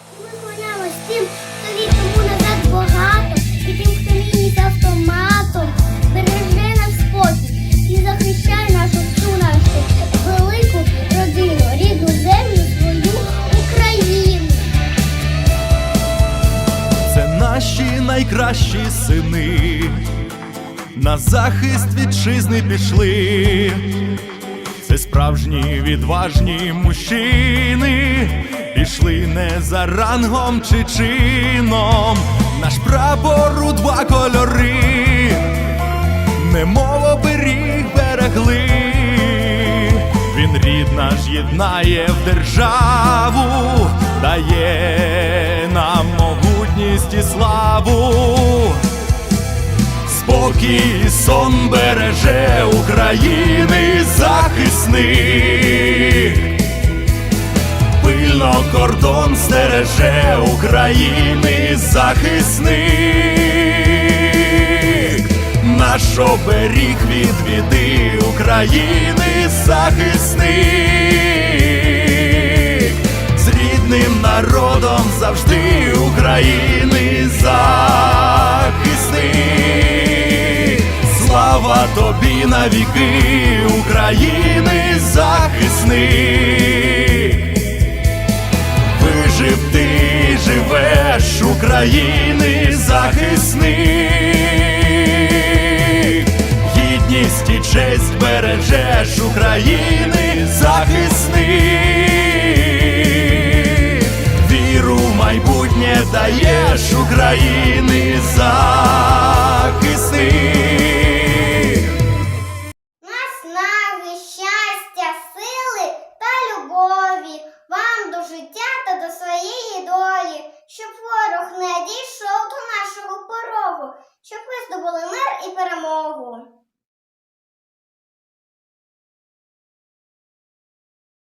Ми клонялись тим, хто назад багато, і тим, хто автоматом береже нам спокій і захищає нашу нашу велику родину, рідну землю свою Україну. Це наші найкращі сини, на захист вітчизни пішли. Це справжні відважні мужчини, пішли не за рангом чи чином. Наш прапор у два кольори, немов оберіг берегли. Він рід наш єднає в державу, дає нам могутність і славу. Спокій сон береже України захисник. Кордон стереже України захисник. Наш оберіг від біди України захисник. З рідним народом завжди України захисник. Слава тобі навіки, України захисник. України захисник. Гідність і честь бережеш України захисник. Віру в майбутнє даєш України захисник. Порогу, щоб ви здобули мир і перемогу.